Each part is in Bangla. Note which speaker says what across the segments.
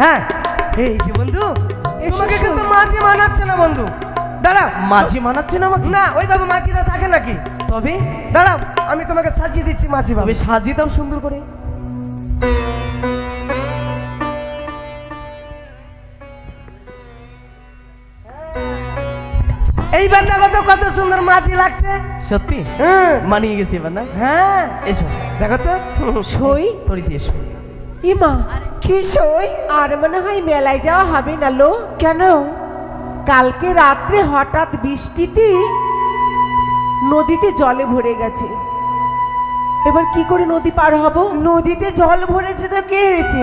Speaker 1: হ্যাঁ। এই যে বন্ধু তোমাকে কিন্তু মাঝি মানাচ্ছে না বন্ধু। দাঁড়াও।
Speaker 2: মাঝি মানাচ্ছে না আমাকে
Speaker 1: না ওইভাবে মাঝিরা থাকে নাকি?
Speaker 2: তবে?
Speaker 1: দাঁড়াও আমি তোমাকে সাজিয়ে দিচ্ছি মাঝি ভাবে
Speaker 2: সাজিয়ে দাও সুন্দর করে।
Speaker 1: এইবার দেখো তো কত সুন্দর মাঝি লাগছে।
Speaker 2: সত্যি?
Speaker 1: হ্যাঁ।
Speaker 2: মানিয়ে গেছে এবার
Speaker 1: হ্যাঁ।
Speaker 2: এসো।
Speaker 1: দেখো তো।
Speaker 3: সই।
Speaker 2: তরিতে এসো।
Speaker 3: ইমা। কি সই? আর মনে হয় মেলায় যাওয়া হবে না লো। কেন? কালকে রাত্রে হঠাৎ বৃষ্টিতে নদীতে জলে ভরে গেছে। এবার কি করে নদী পার হব?
Speaker 4: নদীতে জল ভরেছে তো কি হয়েছে?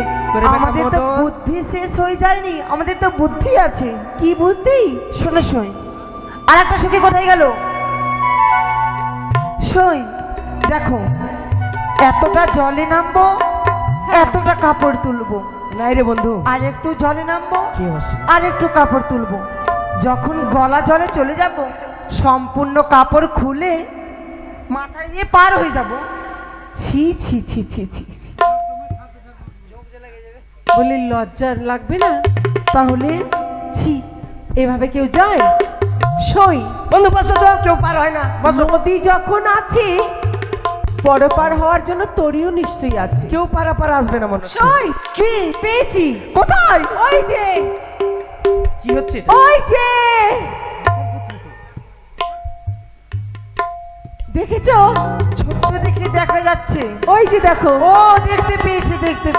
Speaker 4: আমাদের তো বুদ্ধি শেষ হয়ে যায়নি। আমাদের তো বুদ্ধি আছে।
Speaker 3: কি বুদ্ধি?
Speaker 4: শোনো সই। আর একটা সখী কোথায় গেল? সই দেখো এতটা জলে নামবো এতটা কাপড় তুলবো।
Speaker 1: নাই রে বন্ধু।
Speaker 4: আর একটু জলে নামবো।
Speaker 1: কি
Speaker 4: আর একটু কাপড় তুলবো। যখন গলা জলে চলে যাব সম্পূর্ণ কাপড় খুলে মাথায় নিয়ে পার হয়ে যাব।
Speaker 3: ছি ছি ছি ছি ছি। বলি লজ্জার লাগবে না?
Speaker 4: তাহলে
Speaker 3: ছি এভাবে কেউ যায়? সই।
Speaker 1: বন্ধু বসো তো কেউ পার হয় না। বসো।
Speaker 3: যখন আছে বড় পার হওয়ার জন্য তরিও নিশ্চয়ই আছে।
Speaker 1: কেউ পারা পার আসবে না মনে হচ্ছে।
Speaker 3: সই কি? পেয়েছি।
Speaker 1: কোথায়?
Speaker 3: ওই যে।
Speaker 2: কি হচ্ছে এটা?
Speaker 3: ওই যে। দেখেছ?
Speaker 4: ছোট্ট দেখে দেখা যাচ্ছে।
Speaker 3: ওই যে দেখো।
Speaker 4: ও দেখতে পেয়েছি দেখতে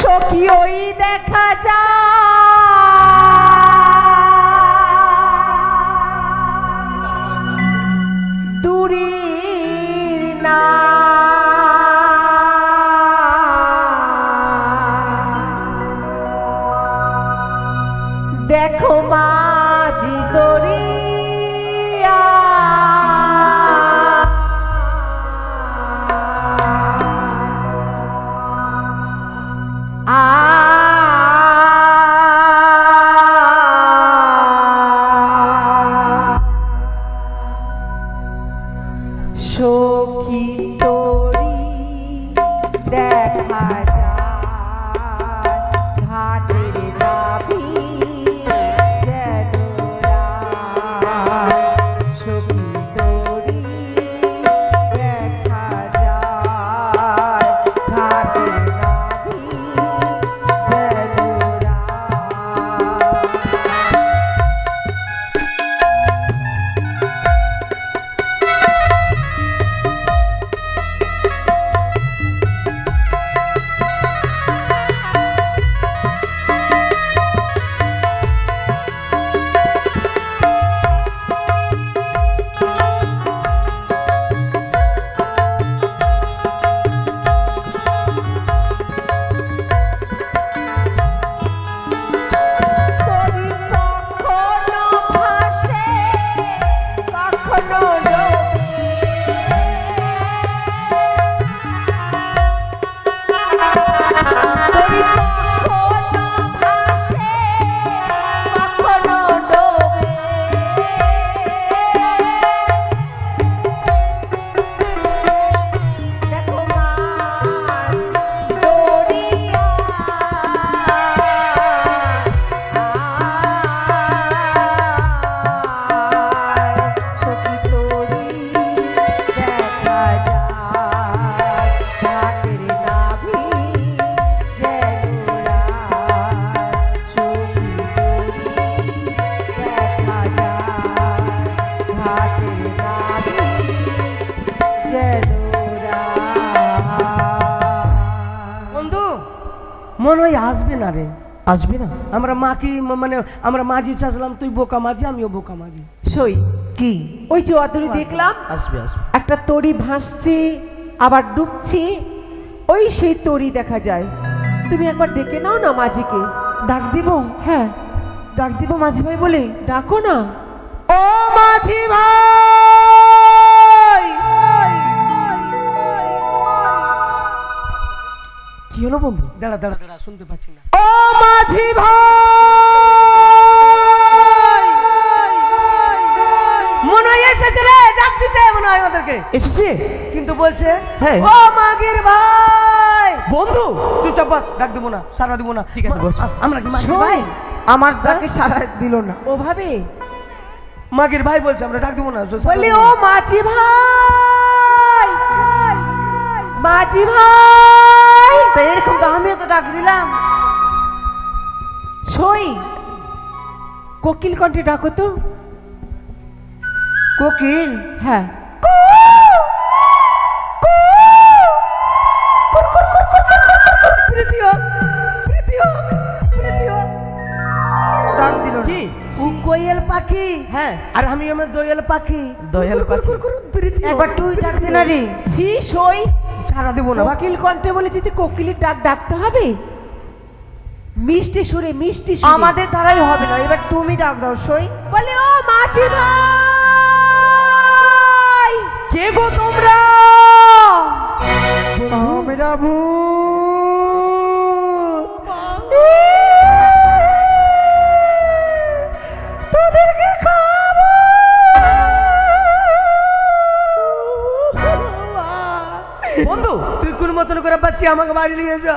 Speaker 3: সখী ওই দেখা যায়।
Speaker 1: মনে হয় আসবে না রে।
Speaker 2: আসবে না?
Speaker 1: আমরা মাকে মানে আমরা মাঝি চাষলাম তুই বোকা মাঝি আমিও বোকা মাঝি।
Speaker 3: সই
Speaker 4: কি?
Speaker 3: ওই যে অদূরে দেখলাম।
Speaker 2: আসবে আসবে।
Speaker 3: একটা তরি ভাসছে আবার ডুবছে। ওই সেই তরি দেখা যায়। তুমি একবার ডেকে নাও না মাঝিকে।
Speaker 4: ডাক দিব?
Speaker 3: হ্যাঁ।
Speaker 4: ডাক দিব মাঝি ভাই বলে?
Speaker 3: ডাকো না।
Speaker 4: ও মাঝি ভাই
Speaker 2: হলো বন্ধু?
Speaker 1: দাঁড়া দাঁড়া দাঁড়া শুনতে পাচ্ছি না।
Speaker 4: ও মাঝি ভাই!
Speaker 1: মনে হয় এসেছে রে মনে হয় আমাদেরকে।
Speaker 2: এসেছে?
Speaker 1: কিন্তু বলছে
Speaker 2: হ্যাঁ।
Speaker 1: ও মাগির ভাই!
Speaker 2: বন্ধু?
Speaker 1: চুপচাপ বাস ডাক দেবো না সারা দিব না।
Speaker 2: ঠিক আছে, বস।
Speaker 1: আমরা কি মাগির ভাই?
Speaker 4: আমার ডাকে সারা দিল না।
Speaker 3: ওভাবে
Speaker 1: মাগির ভাই বলছে আমরা ডাক দেবো না
Speaker 3: বলি ও মাঝি ভাই! মাঝি ভাই!
Speaker 4: তো এরকম তো আমিও তো ডাক দিলাম
Speaker 3: সই কোকিল কণ্ঠে ডাকো তো
Speaker 4: কোকিল
Speaker 3: হ্যাঁ
Speaker 1: কোয়েল পাখি
Speaker 2: হ্যাঁ
Speaker 1: আর আমি আমার দোয়েল পাখি
Speaker 2: দোয়েল পাখি।
Speaker 4: একবার তুই ডাক দে না
Speaker 3: ছি সই
Speaker 1: সারা দেবো না।
Speaker 3: বাকিল কণ্ঠে বলেছি তুই কোকিলের ডাক ডাকতে হবে? মিষ্টি সুরে মিষ্টি সুরে।
Speaker 4: আমাদের দ্বারাই হবে না। এবার তুমি ডাক দাও সই।
Speaker 3: বলে ও মাঝি ভাই!
Speaker 1: কে গো তোমরা?
Speaker 4: আমরা
Speaker 1: মতন করে পাচ্ছি আমাকে বাড়ি নিয়ে যা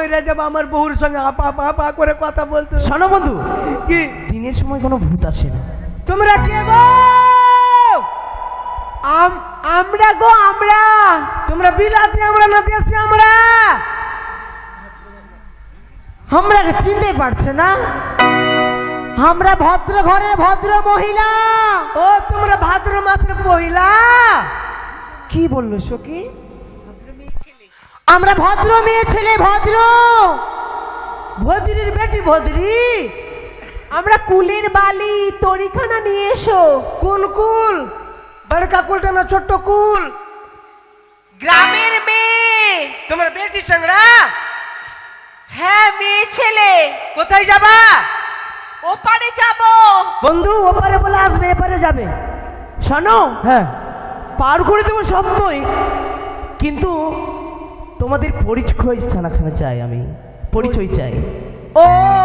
Speaker 1: ময়রা যাব আমার বউর সঙ্গে আপা আপা আপা করে কথা বলতে।
Speaker 2: শোনো বন্ধু
Speaker 1: কি?
Speaker 2: দিনের সময় কোনো ভূত আসে না।
Speaker 1: তোমরা কে গো?
Speaker 3: আম- আমরা গো আমরা।
Speaker 1: তোমরা বিলাতি আমরা না দেশি আমরা
Speaker 4: আমরা চিনতে পারছে না। আমরা ভদ্র ঘরের ভদ্র মহিলা।
Speaker 1: ও তোমরা ভাদ্র মাসের পহিলা।
Speaker 4: কি বলল সখী? আমরা ভদ্র মেয়ে ছেলে ভদ্র।
Speaker 1: ভদ্রির বেটি ভদ্রি।
Speaker 3: আমরা কুলের বালি তরিখানা নিয়ে এসো।
Speaker 1: কোন কুল। বড়কা কুলটা না ছোট্ট কুল?
Speaker 3: গ্রামের মেয়ে।
Speaker 1: তোমরা বেটি সঙ্গড়া
Speaker 3: হ্যাঁ মেয়ে ছেলে।
Speaker 1: কোথায় যাবা?
Speaker 3: ওপারে যাব।
Speaker 1: বন্ধু ওপারে বলে আসবে এপারে যাবে।
Speaker 2: শোনো
Speaker 1: হ্যাঁ।
Speaker 2: পার করে দেবো সবই কিন্তু তোমাদের পরিচয় জানাখানা চাই আমি। পরিচয় চাই।
Speaker 3: ও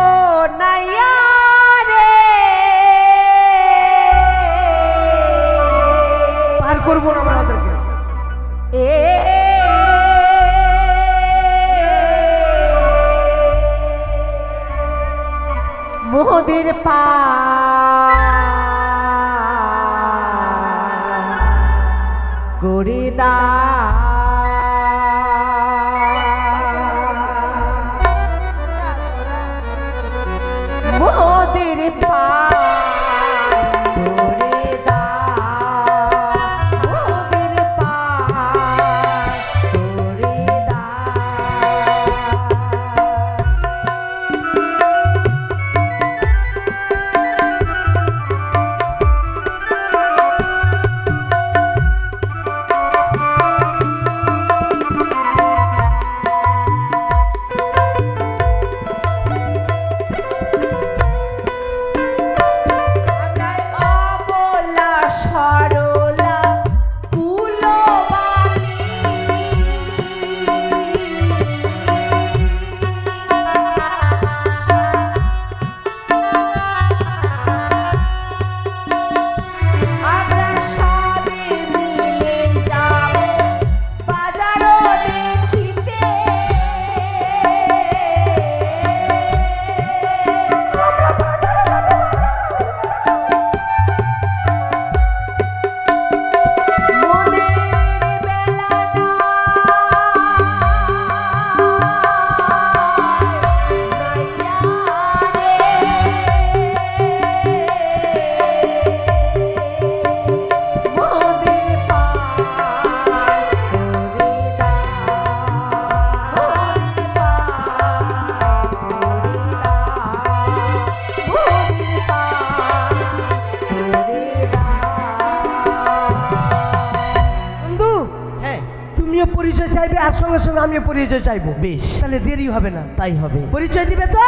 Speaker 1: পরিচয় চাইব।
Speaker 2: বেশ।
Speaker 1: তাহলে দেরি হবে না।
Speaker 2: তাই হবে।
Speaker 1: পরিচয় দিবে তো?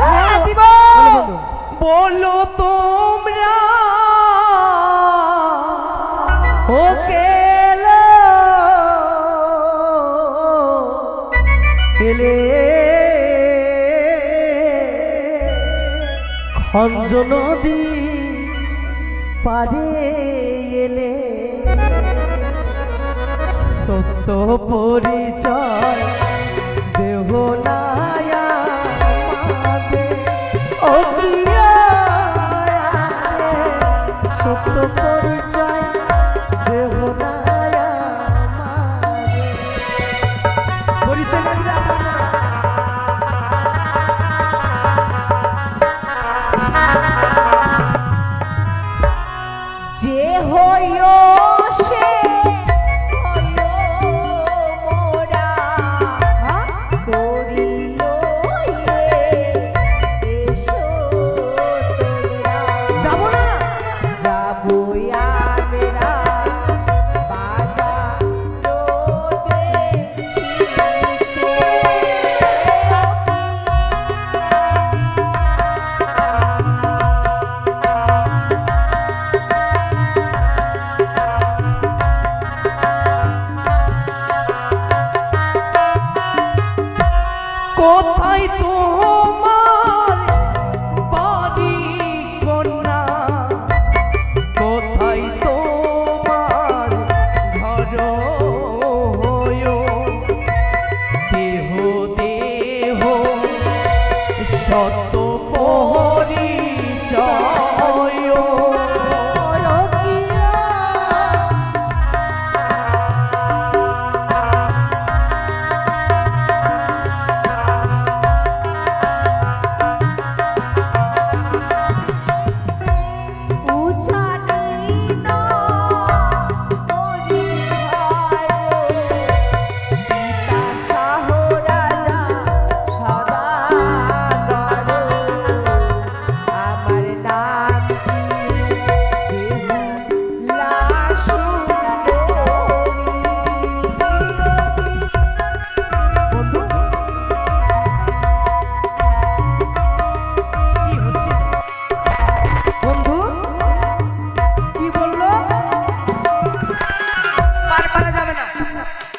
Speaker 4: হ্যাঁ দিব।
Speaker 1: বলো
Speaker 2: তোমরা।
Speaker 1: ও কেলো এলে। খঞ্জ নদী পারে পরিচয়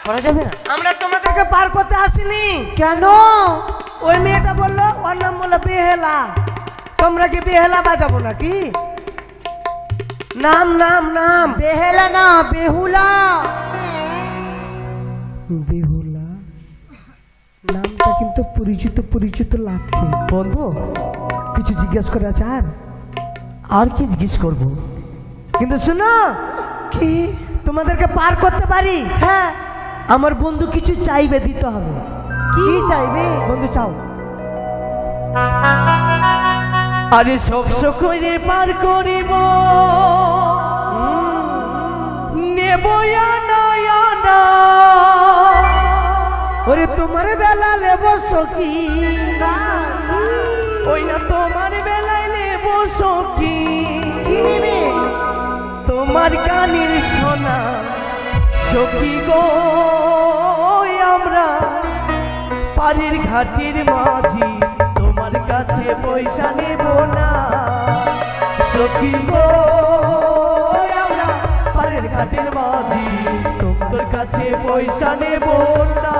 Speaker 1: করা যাবে না? আমরা তোমাদেরকে পার করতে আসিনি।
Speaker 4: কেন?
Speaker 1: ওই মেয়েটা বলল ওর নাম বলল বেহেলা। তোমরা কি বেহেলা বাজাবো নাকি? নাম নাম নাম।
Speaker 4: বেহেলা না বেহুলা।
Speaker 1: বেহুলা? নামটা কিন্তু পরিচিত পরিচিত লাগছে। বন্ধু কিছু জিজ্ঞেস করে আছে আর?
Speaker 2: আর কি জিজ্ঞেস করব?
Speaker 1: কিন্তু শোনো
Speaker 4: কি?
Speaker 1: তোমাদেরকে পার করতে পারি?
Speaker 4: হ্যাঁ।
Speaker 1: আমার বন্ধু কিছু চাইবে দিতে হবে।
Speaker 4: কি চাইবে?
Speaker 1: বন্ধু চাও।
Speaker 2: আরে সব করে পার করিব। নেব
Speaker 1: ওরে তোমার বেলা লেব সখী।
Speaker 2: ওই না তোমার বেলায় নেব সখী।
Speaker 4: কি
Speaker 2: তোমার কানের সোনা। সখী গো, আমরা পাড়ের ঘাটের মাঝি, তোমার কাছে পয়সা নেব না। সখী গো, আমরা পাড়ের ঘাটের মাঝি, তোমার কাছে পয়সা নেব না।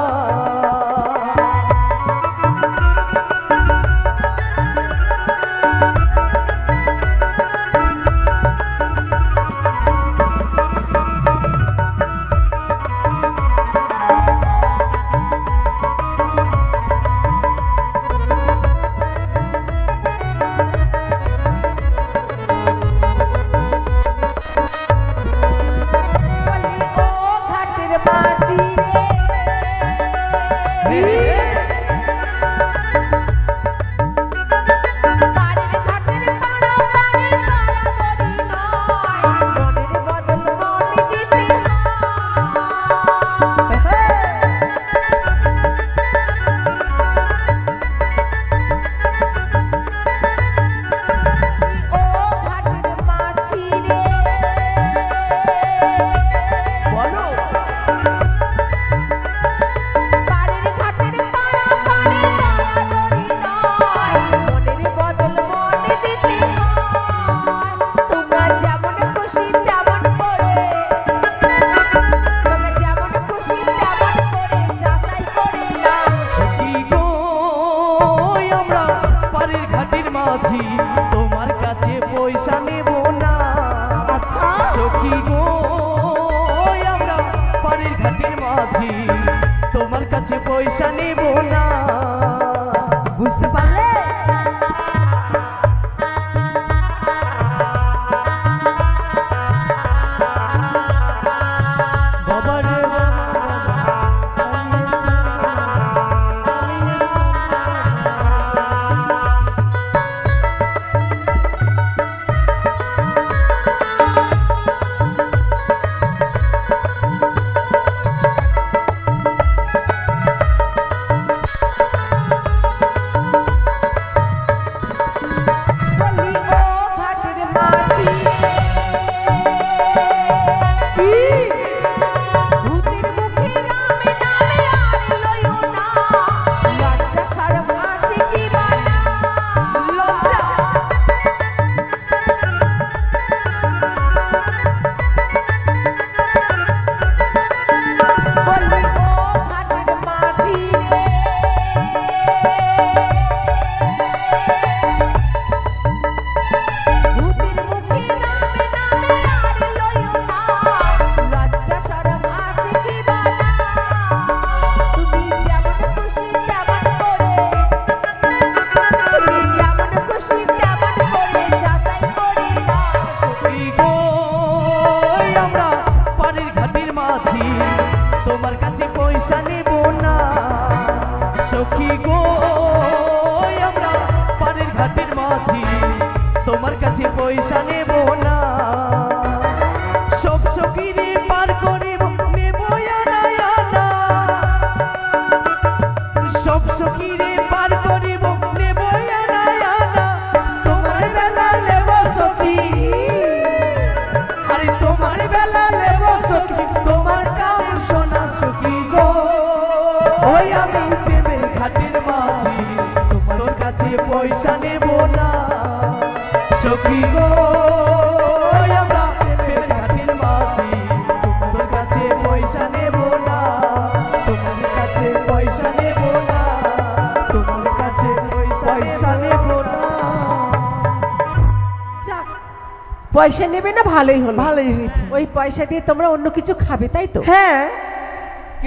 Speaker 2: পয়সা নেবে না
Speaker 3: ভালোই হলো।
Speaker 1: ভালোই হয়েছে।
Speaker 3: ওই পয়সা দিয়ে তোমরা অন্য কিছু খাবে তাই তো?
Speaker 1: হ্যাঁ।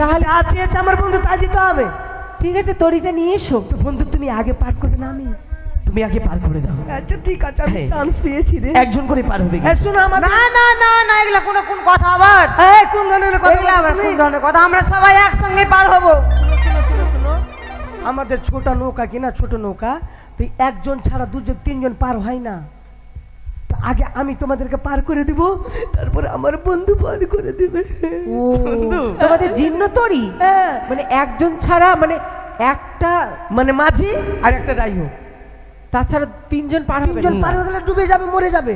Speaker 3: তাহলে
Speaker 1: আছে চেয়েছে আমার বন্ধু তা দিতে হবে।
Speaker 3: ঠিক আছে তোর তরিটা নিয়ে এসো।
Speaker 1: বন্ধু তুমি আগে পার করবে না আমি?
Speaker 2: তুমি আগে পার করে দাও।
Speaker 1: আচ্ছা ঠিক আছে আমি
Speaker 2: হ্যাঁ।
Speaker 1: চান্স পেয়েছি রে।
Speaker 2: একজন করে পার হবে
Speaker 1: এই শোনো আমার
Speaker 4: না না না না এগুলা কোনো কোন কথা আবার।
Speaker 1: এই কোন ধরনের কথা
Speaker 4: এগুলা আবার কোন ধরনের কথা? আমরা সবাই একসঙ্গে পার হব।
Speaker 1: শোনো, শোনো, শোনো। আমাদের ছোট নৌকা কিনা ছোট নৌকা। তুই একজন ছাড়া দুজন তিনজন পার হয় না। আগে আমি তোমাদেরকে পার করে দিব তারপরে আমার বন্ধু পার করে দিবে।
Speaker 3: তোমাদের জিন্ন তরি?
Speaker 1: হ্যাঁ।
Speaker 3: মানে একজন ছাড়া মানে একটা
Speaker 1: মানে মাঝি আর একটা রাইও
Speaker 3: তাছাড়া তিনজন পার হবে
Speaker 1: তিনজন পার হয়ে গেলে ডুবে যাবে মরে যাবে।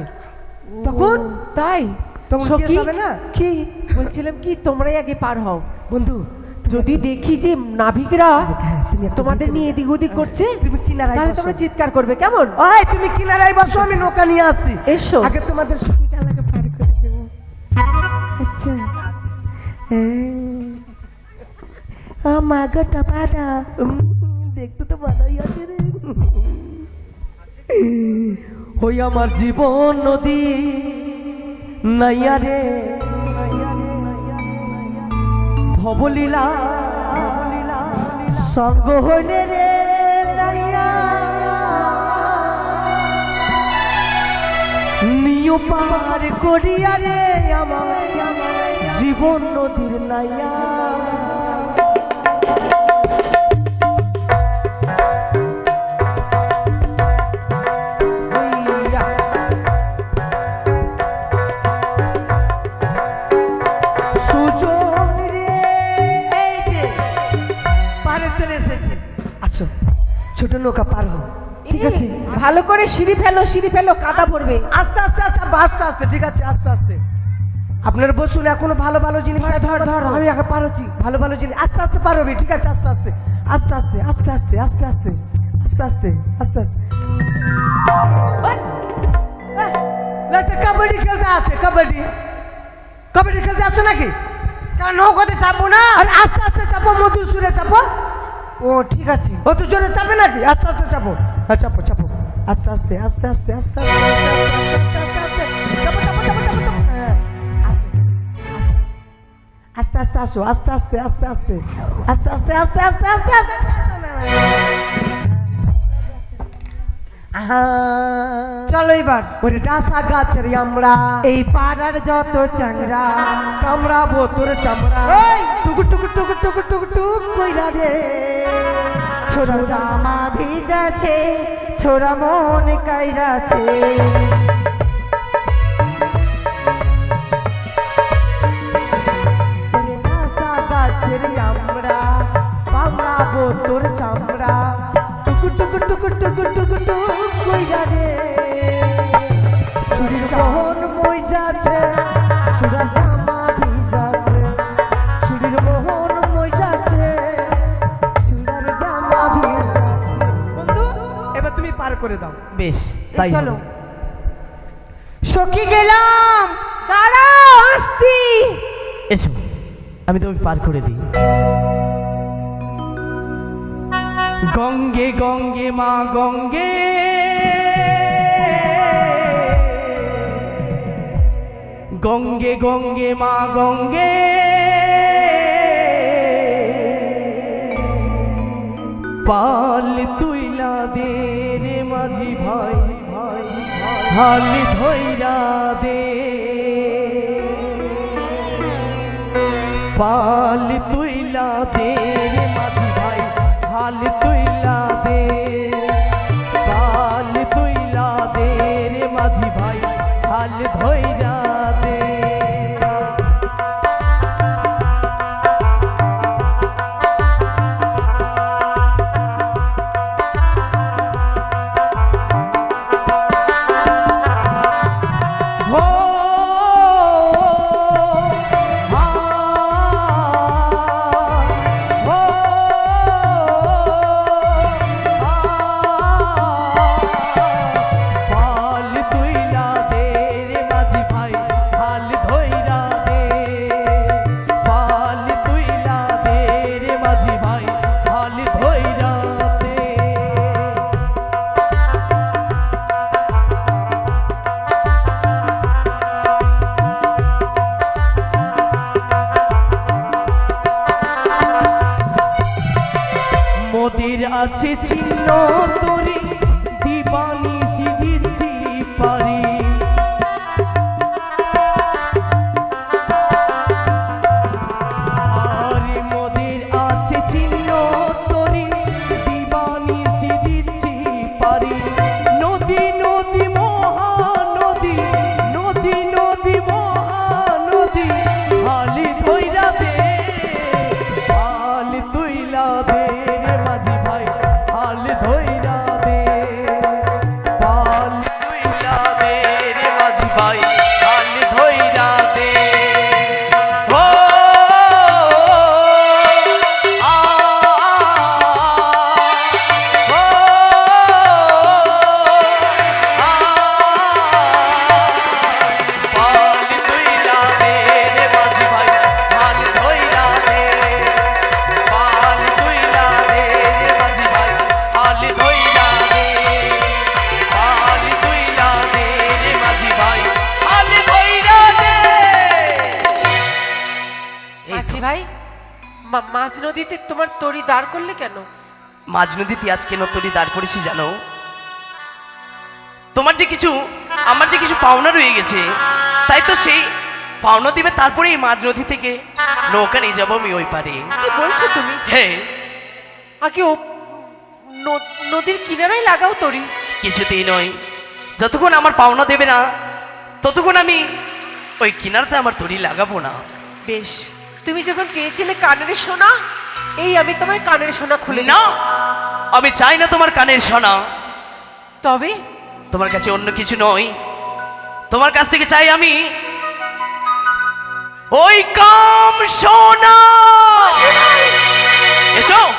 Speaker 1: তখন?
Speaker 3: তাই?
Speaker 1: তখন কেস হবে না?
Speaker 3: কি? বলছিলাম কি তোমরাই আগে পার হও।
Speaker 1: বন্ধু
Speaker 3: যদি দেখি যে নাবিকরা
Speaker 1: হ্যাঁ,
Speaker 3: তোমাদের নিয়ে এদিক ওদিক করছে
Speaker 1: তুমি কিনারায়
Speaker 3: তাহলে তোমরা চিৎকার করবে কেমন?
Speaker 1: ওই তুমি কিনারায় বসো আমি নৌকা নিয়ে আসছি
Speaker 3: এসো।
Speaker 1: আগে তোমাদের সুবিধা লাগে পার করে দেবো। আচ্ছা। দেখতে তো ভালোই আছে রে। হই আমার জীবন নদী নাইয়া রে। ভবলীলা সঙ্গ হইলে রে নিয় পার করিয়া রে আমার জীবন নদীর নাইয়া। ছোট নৌকা পার হো ঠিক আছে
Speaker 3: ভালো করে সিঁড়ি ফেলো সিঁড়ি ফেলো কাদা পড়বে
Speaker 1: আস্তে আস্তে আস্তে আস্তে আস্তে ঠিক আছে আস্তে আস্তে আপনার বসুন এখনও ভালো ভালো জিনিস
Speaker 4: ধর, ধর, আমি আগে পারছি।
Speaker 1: ভালো ভালো জিনিস আস্তে আস্তে পারবি ঠিক আছে আস্তে আস্তে আস্তে আস্তে আস্তে আস্তে আস্তে আস্তে আস্তে আস্তে আস্তে আস্তে কাবাডি খেলতে আছে কাবাডি কাবাডি খেলতে আসছো নাকি
Speaker 4: কারণ নৌকাতে চাপবো না
Speaker 1: আরে আস্তে আস্তে চাপো মধুর সুরে চাপো
Speaker 4: ও ঠিক আছে
Speaker 1: অত জোরে চাপে নাকি আস্তে আস্তে চাপো হ্যাঁ চাপো চাপো আস্তে আস্তে আস্তে আস্তে আস্তে আস্তে আস্তে। হ্যাঁ, আস্তে, আস্তে আস্তে আসো আস্তে আস্তে আস্তে আস্তে আস্তে আস্তে আস্তে আস্তে আস্তে আস্তে আহা।
Speaker 4: চলো এবার।
Speaker 1: ওরে ডাসা গাছের আমরা।
Speaker 4: এই পাড়ার যত চাংরা
Speaker 1: কামড়া বোতর চামড়া।
Speaker 4: ওই!
Speaker 1: টুকু টুকু টুকু টুকু টুকু টুক কইরা রে
Speaker 4: ছোড়া জামা ভিজাছে ছোড়া মন কাইরাছে।
Speaker 1: তাই
Speaker 4: চলো। সখী গেলাম।
Speaker 3: দাঁড়াও আসছি।
Speaker 2: এসো আমি তোমাকে পার করে দিই। গঙ্গে গঙ্গে মা গঙ্গে। গঙ্গে গঙ্গে মা গঙ্গে। পাল তুইলা দে রে মাঝি ভাই। হাল ধৈরা দে। পাল তুইলা দে রে মাঝি ভাই, হাল তুইলা দে। পাল তুইলা দে রে মাঝি ভাই, হাল ধইরা মাঝি ভাই মাঝ
Speaker 3: নদীতে তোমার তরি দাঁড় করলে কেন?
Speaker 2: মাঝ নদীতে আজ কেন তরি দাঁড় করেছি জানো? তোমার যে কিছু আমার যে কিছু পাওনা রয়ে গেছে তাই তো সেই পাওনা দিবে তারপরে এই মাঝ নদী থেকে নৌকা নিয়ে যাব আমি ওই পারে।
Speaker 3: কি বলছো তুমি?
Speaker 2: হ্যাঁ।
Speaker 3: আগে নদীর কিনারায় লাগাও তরি।
Speaker 2: কিছুতেই নয়। যতক্ষণ আমার পাওনা দেবে না ততক্ষণ আমি ওই কিনারতে আমার তরি লাগাবো না।
Speaker 3: বেশ। তুমি যখন চেয়েছিলে কানের সোনা এই আমি তোমায় কানের সোনা খুলে
Speaker 2: না আমি চাই না তোমার কানের সোনা।
Speaker 3: তবে?
Speaker 2: তোমার কাছে অন্য কিছু নয়। তোমার কাছ থেকে চাই আমি ওই কাম সোনা। এসো।